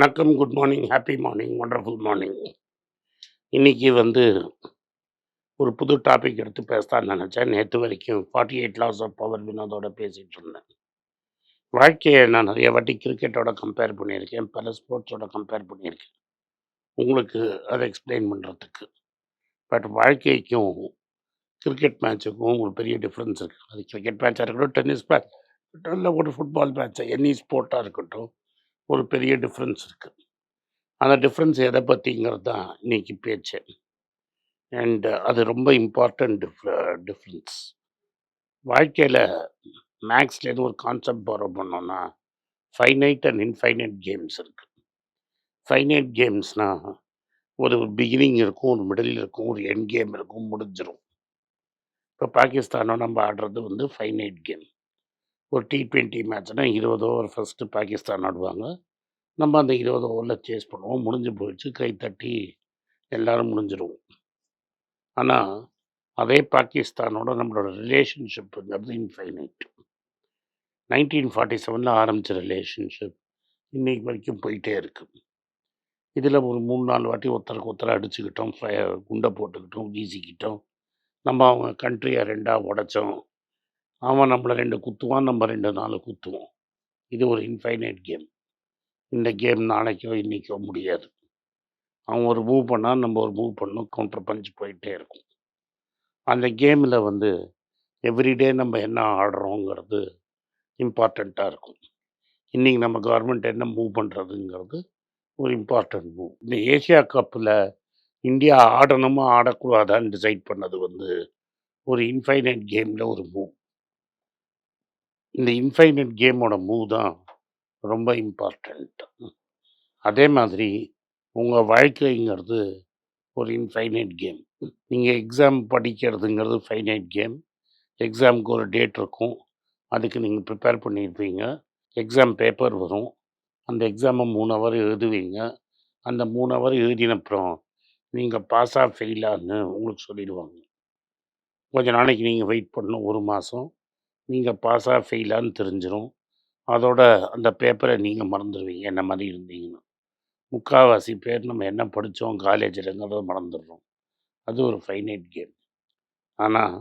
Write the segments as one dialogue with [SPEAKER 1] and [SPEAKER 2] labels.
[SPEAKER 1] வணக்கம் good morning happy morning wonderful morning இன்னைக்கு வந்து ஒரு புது டாபிக் எடுத்து பேசலான்னு நினச்சேன். நேற்று வரைக்கும் forty eight loss of power வினோதோட பேசிகிட்டு இருந்தேன். வாழ்க்கையை நான் நிறைய வாட்டி கிரிக்கெட்டோட கம்பேர் பண்ணியிருக்கேன். பல ஸ்போர்ட்ஸோட கம்பேர் பண்ணியிருக்கேன். உங்களுக்கு அதை எக்ஸ்பிளைன் பண்ணுறதுக்கு பட் வாழ்க்கைக்கும் கிரிக்கெட் மேட்சுக்கும் ஒரு பெரிய டிஃப்ரென்ஸ் இருக்குது அது கிரிக்கெட் மேட்சாக இருக்கட்டும் டென்னிஸ் மேட்ச் இல்லை ஒரு ஃபுட்பால் மேட்ச் எனி ஸ்போர்ட்டாக இருக்கட்டும் ஒரு பெரிய டிஃப்ரென்ஸ் இருக்குது அந்த டிஃப்ரென்ஸ் எதை பற்றிங்கிறது தான் இன்னைக்கு பேச்சு. அண்ட் அது ரொம்ப இம்பார்ட்டன்ட் டிஃப் டிஃப்ரென்ஸ் வாழ்க்கையில் மேக்ஸ்லேருந்து ஒரு கான்செப்ட் பாரோ பண்ணோன்னா ஃபைனைட் அண்ட் இன்ஃபைனைட் கேம்ஸ் இருக்குது ஃபைனைட் கேம்ஸ்னால் ஒரு பிகினிங் இருக்கும் ஒரு மிடில் இருக்கும் ஒரு என் கேம் இருக்கும் முடிஞ்சிடும் இப்போ பாகிஸ்தானோ நம்ம ஆடுறது வந்து ஃபைனைட் கேம் ஒரு டி ட்வெண்ட்டி மேட்ச்னால் இருபது ஓவர் ஃபஸ்ட்டு பாகிஸ்தான் ஆடுவாங்க. நம்ம அந்த இருபது ஓவரில் சேஸ் பண்ணுவோம். முடிஞ்சு போயிடுச்சு. கை தட்டி எல்லோரும் முடிஞ்சிடுவோம் ஆனால் அதே பாகிஸ்தானோட நம்மளோட ரிலேஷன்ஷிப்புங்கிறது இன்ஃபைனைட் நைன்டீன் ஃபார்ட்டி செவனில் ஆரம்பித்த ரிலேஷன்ஷிப் இன்றைக்கு வரைக்கும் போயிட்டே இருக்குது இதில் ஒரு மூணு நாலு வாட்டி ஒருத்தருக்கு ஒருத்தரை அடிச்சுக்கிட்டோம். ஃபய- குண்டை போட்டுக்கிட்டோம். வீசிக்கிட்டோம். நம்ம அவங்க கண்ட்ரியை ரெண்டாக உடைச்சோம். அவன் நம்மளை ரெண்டு குத்துவான் நம்ம ரெண்டு நாலு குத்துவோம். இது ஒரு இன்ஃபைனைட் கேம் இந்த கேம் நாளைக்கோ இன்றைக்கோ முடியாது. அவன் ஒரு மூவ் பண்ணால் நம்ம ஒரு மூவ் பண்ணும் கவுண்டர் பஞ்ச் போயிட்டே இருக்கும். அந்த கேமில் வந்து எவ்ரிடே நம்ம என்ன ஆடுறோங்கிறது இம்பார்ட்டண்ட்டாக இருக்கும். இன்றைக்கி நம்ம கவர்மெண்ட் என்ன மூவ் பண்ணுறதுங்கிறது ஒரு இம்பார்ட்டண்ட் மூவ் இந்த ஏசியா கப்பில் இந்தியா ஆடணுமா ஆடக்கூடாதான்னு டிசைட் பண்ணது வந்து ஒரு இன்ஃபைனைட் கேமில் ஒரு மூவ் இந்த இன்ஃபைனட் கேமோட மூவ் தான் ரொம்ப இம்பார்ட்டண்ட் அதே மாதிரி உங்கள் வாழ்க்கைங்கிறது ஒரு இன்ஃபைனைட் கேம். நீங்கள் எக்ஸாம் படிக்கிறதுங்கிறது ஃபைனைட் கேம். எக்ஸாமுக்கு ஒரு டேட் இருக்கும். அதுக்கு நீங்கள் ப்ரிப்பேர் பண்ணியிருப்பீங்க. எக்ஸாம் பேப்பர் வரும். அந்த எக்ஸாமை மூணு ஹவர் எழுதுவீங்க. அந்த மூணு ஹவர் எழுதினப்புறம் நீங்கள் பாஸாக ஃபெயிலான்னு உங்களுக்கு சொல்லிடுவாங்க. கொஞ்ச நாளைக்கு நீங்கள் வெயிட் பண்ணணும். ஒரு மாதம் நீங்கள் பாஸாக ஃபெயிலான்னு தெரிஞ்சிடும் அதோட அந்த பேப்பரை நீங்கள் மறந்துடுவீங்க என்ன மாதிரி இருந்தீங்கன்னா. முக்கால்வாசி பேர் நம்ம என்ன படித்தோம் காலேஜில்ங்கிறத மறந்துடுறோம். அது ஒரு ஃபைனைட் கேம் ஆனால்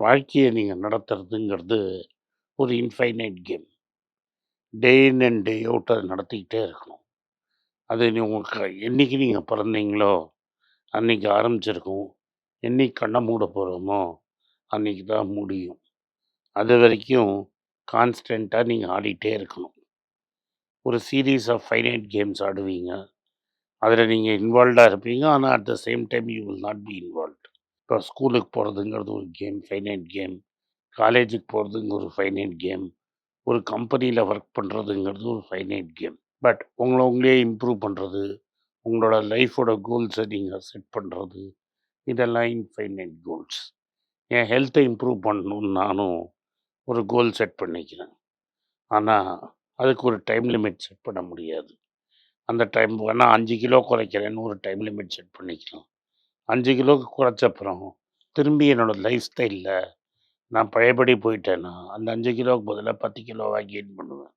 [SPEAKER 1] வாழ்க்கையை நீங்கள் நடத்துறதுங்கிறது ஒரு infinite game day in and day out அதை நடத்திக்கிட்டே இருக்கணும். அது நீ உங்களுக்கு என்னைக்கு நீங்கள் பிறந்தீங்களோ அன்னைக்கு ஆரம்பிச்சிருக்கும். என்னைக்கு கண்ணை மூட போகிறோமோ அன்னைக்கு தான் முடியும். அது வரைக்கும் கான்ஸ்டண்ட்டாக நீங்கள் ஆடிட்டே இருக்கணும். ஒரு சீரீஸ் ஆஃப் ஃபைனைட் கேம்ஸ் ஆடுவீங்க. அதில் நீங்கள் இன்வால்வ்டாக இருப்பீங்க. ஆனால் at the same time you will not be involved இப்போ ஸ்கூலுக்கு போகிறதுங்கிறது ஒரு கேம் ஃபைனைட் கேம் காலேஜுக்கு போகிறதுங்க ஒரு ஃபைனைட் கேம் ஒரு கம்பெனியில் ஒர்க் பண்ணுறதுங்கிறது ஒரு ஃபைனைட் கேம் பட் உங்களை உங்களே இம்ப்ரூவ் பண்ணுறது உங்களோட லைஃபோட கோல்ஸை நீங்கள் செட் பண்ணுறது இதெல்லாம் இன்ஃபைனைட் கோல்ஸ் என் ஹெல்த்தை இம்ப்ரூவ் பண்ணணும்னு நானும் ஒரு கோல் செட் பண்ணிக்கிறேன். ஆனால் அதுக்கு ஒரு டைம் லிமிட் செட் பண்ண முடியாது. அந்த டைம் வேணால் அஞ்சு கிலோ குறைக்கிறேன்னு ஒரு டைம் லிமிட் செட் பண்ணிக்கலாம். அஞ்சு கிலோக்கு குறைச்சப்புறம் திரும்பி என்னோடய லைஃப் ஸ்டைலில் நான் பழையபடி போயிட்டேன்னா அந்த அஞ்சு கிலோவுக்கு பதிலாக பத்து கிலோவாக கெயின் பண்ணுவேன்.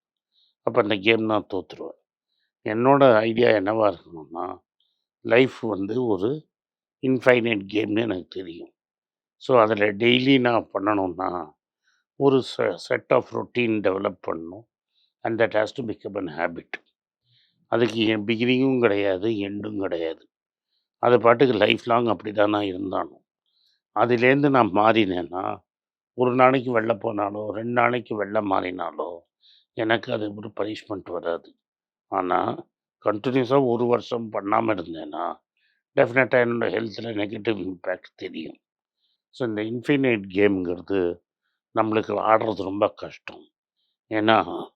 [SPEAKER 1] அப்போ அந்த கேம் நான் தோற்றுருவேன் என்னோடய ஐடியா என்னவாக இருக்கணும்னா லைஃப் வந்து ஒரு இன்ஃபைனைட் கேம்னு எனக்கு தெரியும். ஸோ அதில் டெய்லி நான் பண்ணணும்னா ஒரு செட் ஆஃப் ரொட்டீன் டெவலப் பண்ணணும் and that has to become an habit அதுக்கு என் பிகினிங்கும் கிடையாது எண்டும் கிடையாது. அது பாட்டுக்கு லைஃப் லாங் அப்படி தான் நான் இருந்தானோ அதுலேருந்து நான் மாறினேன்னா ஒரு நாளைக்கு வெளில போனாலோ ரெண்டு நாளைக்கு வெளில மாறினாலோ எனக்கு அது ஒரு பனிஷ்மெண்ட் வராது. ஆனால் கண்டினியூஸாக ஒரு வருஷம் பண்ணாமல் இருந்தேன்னா டெஃபினட்டாக என்னோடய ஹெல்த்தில் நெகட்டிவ் இம்பேக்ட் தெரியும். ஸோ இந்த இன்ஃபினைட் கேம்ங்கிறது நம்மளுக்கு ஆடுறது ரொம்ப கஷ்டம். ஏன்னா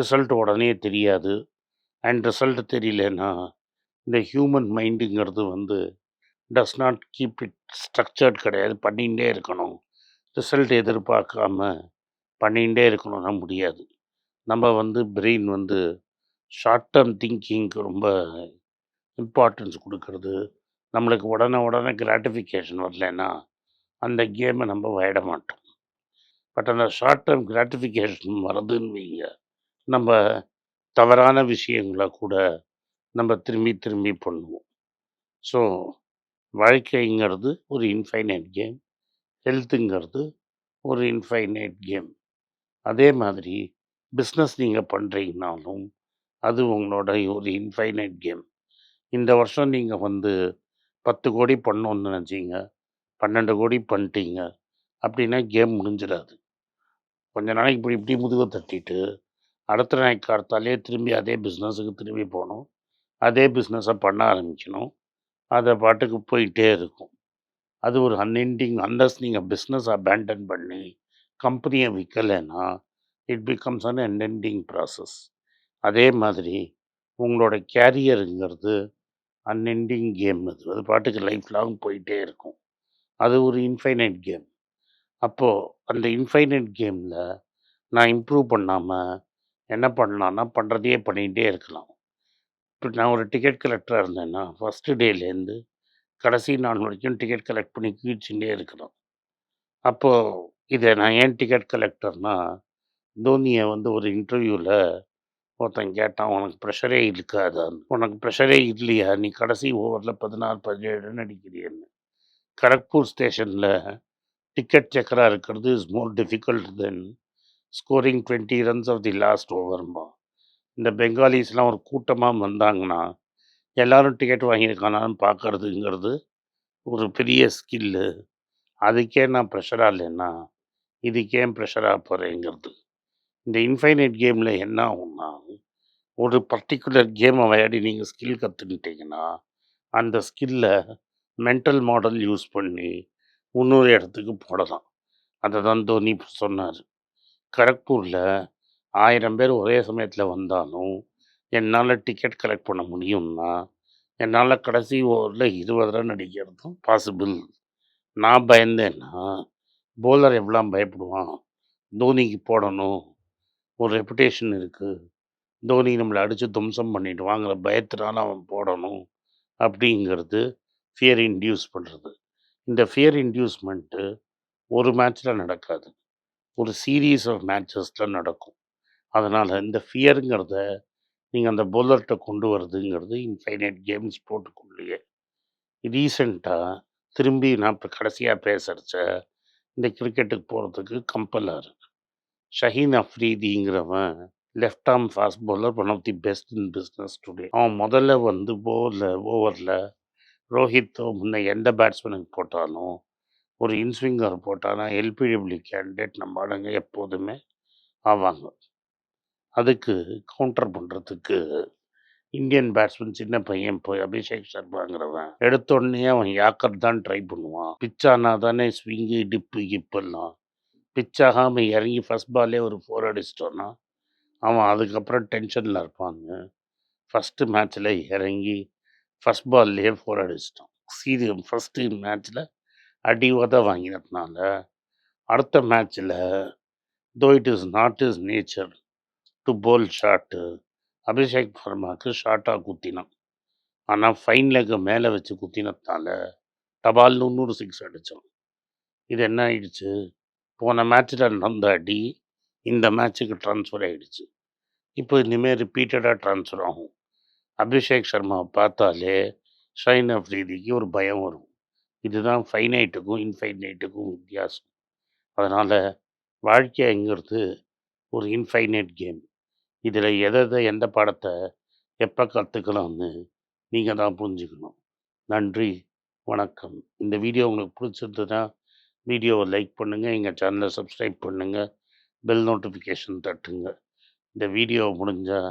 [SPEAKER 1] ரிசல்ட் உடனே தெரியாது. அண்ட் ரிசல்ட் தெரியலன்னா இந்த ஹியூமன் மைண்டுங்கிறது வந்து does not keep it structured கிடையாது. பண்ணிகிட்டே இருக்கணும். ரிசல்ட் எதிர்பார்க்காம பண்ணிகிட்டே இருக்கணும்னா முடியாது. நம்ம வந்து பிரெயின் வந்து ஷார்ட் டேர்ம் திங்கிங்க்கு ரொம்ப இம்பார்ட்டன்ஸ் கொடுக்கறது. நம்மளுக்கு உடனே உடனே கிராட்டிஃபிகேஷன் வரலைன்னா அந்த கேமை நம்ம விளையாட மாட்டோம். பட் அந்த ஷார்ட் டேர்ம் கிராட்டிஃபிகேஷன் வருதுன்னு வைங்க நம்ம தவறான விஷயங்களை கூட நம்ம திரும்பி திரும்பி பண்ணுவோம். ஸோ வாழ்க்கைங்கிறது ஒரு இன்ஃபைனைட் கேம் ஹெல்த்துங்கிறது ஒரு இன்ஃபைனைட் கேம் அதே மாதிரி பிஸ்னஸ் நீங்கள் பண்ணுறீங்கனாலும் அது உங்களோட ஒரு இன்ஃபைனைட் கேம் இந்த வருஷம் நீங்கள் வந்து பத்து கோடி பண்ணணும்னு நினச்சிங்க பன்னெண்டு கோடி பண்ணிட்டீங்க அப்படின்னா கேம் முடிஞ்சிடாது. கொஞ்ச நாளைக்கு இப்படி இப்படி முதுகை தட்டிட்டு அடுத்த நாளைக்கு கார்த்தாலே திரும்பி அதே பிஸ்னஸுக்கு திரும்பி போகணும். அதே பிஸ்னஸை பண்ண ஆரம்பிக்கணும். அதை பாட்டுக்கு போயிட்டே இருக்கும். அது ஒரு அன்எண்டிங் அண்டர்ஸ் நீங்கள் பிஸ்னஸ் அபேண்டன் பண்ணி கம்பெனியை விற்கலைன்னா it becomes an unending process அதே மாதிரி உங்களோட கேரியருங்கிறது அன்எண்டிங் கேம் அது. அது பாட்டுக்கு லைஃப் லாங் போயிட்டே இருக்கும். அது ஒரு இன்ஃபைனைட் கேம் அப்போது அந்த இன்ஃபைனைட் கேமில் நான் இம்ப்ரூவ் பண்ணாமல் என்ன பண்ணலான்னா பண்ணுறதையே பண்ணிகிட்டே இருக்கலாம். இப்போ நான் ஒரு டிக்கெட் கலெக்டராக இருந்தேன்னா ஃபஸ்ட்டு டேலேருந்து கடைசி நாள் வரைக்கும் டிக்கெட் கலெக்ட் பண்ணி கீழ்ச்சிண்டே இருக்கணும். அப்போது இதை நான் ஏன் டிக்கெட் கலெக்டர்னா தோனியை வந்து ஒரு இன்டர்வியூவில் ஒருத்தன் கேட்டான் உனக்கு ப்ரெஷரே இருக்காது? உனக்கு ப்ரெஷரே இல்லையா? நீ கடைசி ஓவரில் பதினாறு பதினேழுன்னு அடிக்கிறியன்னு. கரக்பூர் ஸ்டேஷனில் டிக்கெட் செக்கராக இருக்கிறது is more difficult then scoring twenty runs off the last ஓவர்மா இந்த பெங்காலிஸ்லாம் ஒரு கூட்டமாக வந்தாங்கன்னா எல்லோரும் டிக்கெட் வாங்கியிருக்கானான்னு பார்க்கறதுங்கிறது ஒரு பெரிய ஸ்கில்லு அதுக்கே நான் ப்ரெஷராக இல்லைன்னா இதுக்கே ப்ரெஷராக போகிறேங்கிறது இந்த இன்ஃபைனைட் கேமில் என்ன ஆகும்னா ஒரு பர்டிகுலர் கேமை விளையாடி நீங்கள் ஸ்கில் கற்றுக்கிட்டீங்கன்னா அந்த ஸ்கில்ல மென்டல் மாடல் யூஸ் பண்ணி இன்னொரு இடத்துக்கு போடலாம். அதை தான் தோனி சொன்னார். கரக்பூரில் ஆயிரம் பேர் ஒரே சமயத்தில் வந்தாலும் என்னால் டிக்கெட் கலெக்ட் பண்ண முடியும்னா என்னால் கடைசி ஓவரில் இருபது ரன் அடிக்கிறதும் பாசிபிள் நான் பயந்தேன்னா போலர் எவ்வளோ பயப்படுவான்? தோனிக்கு போடணும். ஒரு ரெப்புடேஷன் இருக்குது தோனி நம்மளை அடித்து துவம்சம் பண்ணிவிட்டு வாங்கிற பயத்தினால அவன் போடணும். அப்படிங்கிறது ஃபியர் இன்டியூஸ் பண்ணுறது இந்த ஃபியர் இன்டியூஸ்மெண்ட்டு ஒரு மேட்ச்சில் நடக்காது. ஒரு சீரீஸ் ஆஃப் மேட்சஸில் நடக்கும். அதனால் இந்த ஃபியருங்கிறத நீங்கள் அந்த bowler-ட்ட கொண்டு வருதுங்கிறது இன்ஃபைனைட் கேம்ஸ் போட்டுக்குள்ளேயே. ரீசெண்டாக திரும்பி நான் இப்போ கடைசியாக பேசுகிறச்ச இந்த கிரிக்கெட்டுக்கு போகிறதுக்கு கம்பலாக Shaheen அஃப்ரீதிங்கிறவன் left arm fast bowler one of the best in business today அவன் முதல்ல வந்து போரில் ஓவரில் ரோஹித்தோ முன்ன எந்த பேட்ஸ்மேனுக்கு போட்டாலும் ஒரு இன்ஸ்விங்கர் போட்டானா எல்பிடபிள்யூ கேண்டிடேட் நம்ம ஆளுங்க எப்போதுமே ஆவாங்க. அதுக்கு கவுண்டர் பண்ணுறதுக்கு இந்தியன் பேட்ஸ்மேன் சின்ன பையன் போய் அபிஷேக் சர்மாங்கிறவன் எடுத்தோடனே அவன் யாக்கர் தான் ட்ரை பண்ணுவான். பிச்சானா தானே ஸ்விங்கு டிப்பு கிப்பெல்லாம் பிச்சாகாமல் இறங்கி ஃபஸ்ட் பாலே ஒரு ஃபோர் அடிச்சிட்டோன்னா அவன் அதுக்கப்புறம் டென்ஷனில் இருப்பாங்க. ஃபஸ்ட்டு மேட்ச்சில் இறங்கி ஃபர்ஸ்ட் பால்லையே ஃபோர் அடிச்சிட்டான் சீரியம் ஃபஸ்ட்டு மேட்ச்சில் அடி உத வாங்கினதுனால அடுத்த மேட்ச்சில் though it is not is nature to bowl short Abhishek வர்மாவுக்கு ஷார்ட்டாக குத்தினான் ஆனால் ஃபைன் லெக்கை மேலே வச்சு குத்தினதுனால டபால்னு நூறு சிக்ஸ் அடித்தான் இது என்ன ஆயிடுச்சு? போன மேட்ச்சில் நடந்த அடி இந்த மேட்ச்சுக்கு ட்ரான்ஸ்ஃபர் ஆகிடுச்சு இப்போ இனிமேல் ரிப்பீட்டடாக ட்ரான்ஸ்ஃபர் ஆகும். அபிஷேக் சர்மாவை பார்த்தாலே ஷைன் அஃப்ரீதிக்கு ஒரு பயம் வரும். இதுதான் ஃபைனைட்டுக்கும் இன்ஃபைனைட்டுக்கும் வித்தியாசம். அதனால் வாழ்க்கைங்கிறது ஒரு இன்ஃபைனைட் கேம் இதில் எதை எதை எந்த பாடத்தை எப்போ கற்றுக்கலாம்னு நீங்கள் தான் புரிஞ்சுக்கணும். நன்றி வணக்கம். இந்த வீடியோ உங்களுக்கு பிடிச்சிருந்ததுன்னா வீடியோவை லைக் பண்ணுங்கள் எங்கள் சேனலை சப்ஸ்கிரைப் பண்ணுங்கள் பெல் நோட்டிஃபிகேஷன் தட்டுங்க. இந்த வீடியோ முடிஞ்சால்